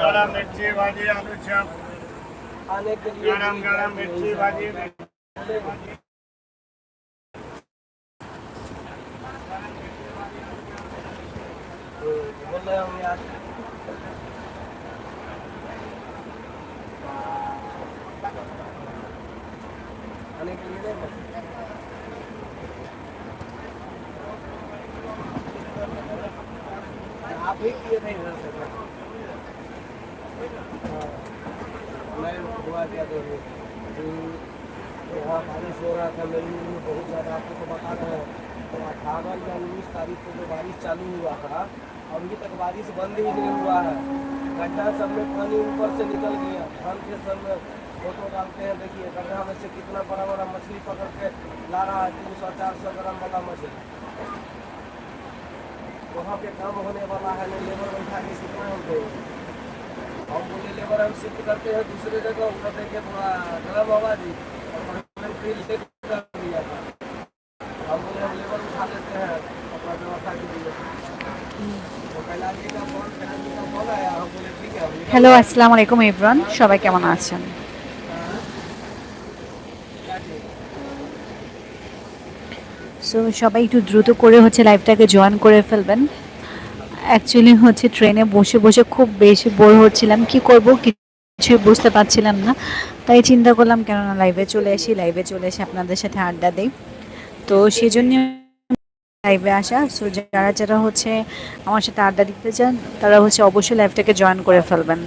गरम मिर्ची भाजी आलू चप आने के लिए गरम गरम मिर्ची भाजी बोल रहे हम यार आने के लिए आप ही किए थे इधर से मैं हुआ क्या तो यहाँ बारिश हो रहा था, मेरी बहुत ज़्यादा, आपको तो बता रहे हैं तो अठारह या उन्नीस तारीख को जो बारिश चालू हुआ था अभी तक बारिश बंद ही नहीं हुआ है। गड्ढा सब में पानी ऊपर से निकल गया। हम के सब में फ़ोटो डालते हैं, देखिए, गड्ढा में से कितना बड़ा बड़ा मछली पकड़ के ला रहा है, तीन सौ, चार सौ ग्राम वाला मछली। वहाँ पे काम होने वाला है नहीं लेबर बैठा के कितना हम देंगे हम बोले लेबर हम शिफ्ट करते हैं दूसरे जगह ऊपर देखे थोड़ा गर्म हवा दी और हमने फिर लेट कर दिया था हम बोले हम लेबर उठा लेते हैं अपना व्यवस्था के लिए तो कैलाश जी का फोन कैलाश जी का फोन आया हम बोले ठीक है हम निकल হ্যালো আসসালামু আলাইকুম ইব্রান সবাই কেমন আছেন সো সবাই একটু দ্রুত করে হচ্ছে লাইভটাকে জয়েন করে ফেলবেন। অ্যাকচুয়ালি হচ্ছে ট্রেনে বসে বসে খুব বেশি বোর হচ্ছিলাম। কি করব কিছুই বুঝতে পারছিলাম না। তাই চিন্তা করলাম, কেননা লাইভে চলে আসি লাইভে চলে এসে আপনাদের সাথে আড্ডা দেই। তো সেই জন্য লাইভে আসা। সো যারা যারা হচ্ছে আমার সাথে আড্ডা দিতে চান, তারা হচ্ছে অবশ্যই লাইভটাকে জয়েন করে ফেলবেন।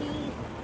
ಹೆಂಗೆ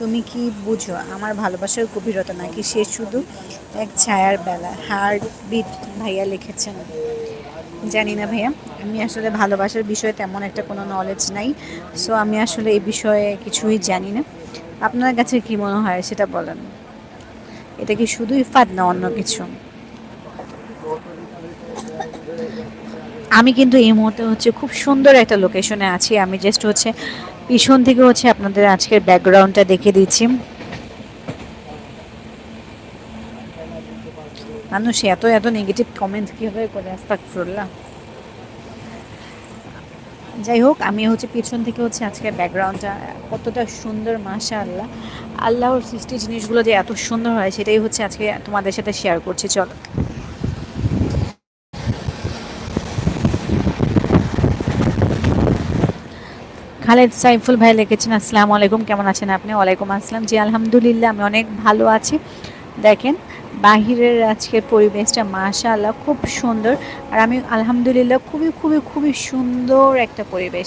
তুমি কি বুঝো, আমার ভালোবাসার গভীরতা নাকি সে শুধু এক ছায়ার বেলা? হার্ট বিট ভাইয়া লিখেছেন। জানি না ভাইয়া, আমি আসলে ভালোবাসার বিষয়ে তেমন একটা কোনো নলেজ নাই সো আমি আসলে এই বিষয়ে কিছুই জানি না। আপনার কাছে কি মনে হয় সেটা বলেন। এটা কি শুধুই ফাঁদ না অন্য কিছু? আমি কিন্তু এই মুহূর্তে হচ্ছে খুব সুন্দর একটা লোকেশনে আছি। আমি জাস্ট হচ্ছে পিছন থেকে হচ্ছে আপনাদের আজকের ব্যাকগ্রাউন্ডটা দেখে দিচ্ছি। মানুষ এত এত নেগেটিভ কমেন্ট কীভাবে করে? আস্তাকফিরুল্লাহ যাই হোক, আমি হচ্ছে পিছন থেকে হচ্ছে আজকের ব্যাকগ্রাউন্ডটা কতটা সুন্দর মাশা আল্লাহ আল্লাহর সৃষ্টি জিনিসগুলো যে এত সুন্দর হয়, সেটাই হচ্ছে আজকে তোমাদের সাথে শেয়ার করছি। চলো। খালেদ সাইফুল ভাই লিখেছেন, আসসালামু আলাইকুম, কেমন আছেন আপনি? ওয়ালাইকুম আসসালাম। জি, আলহামদুলিল্লাহ, আমি অনেক ভালো আছি। দেখেন, বাহিরের আজকের পরিবেশটা মাশাআল্লাহ খুব সুন্দর। আর আমি আলহামদুলিল্লাহ খুবই খুবই খুবই সুন্দর একটা পরিবেশ।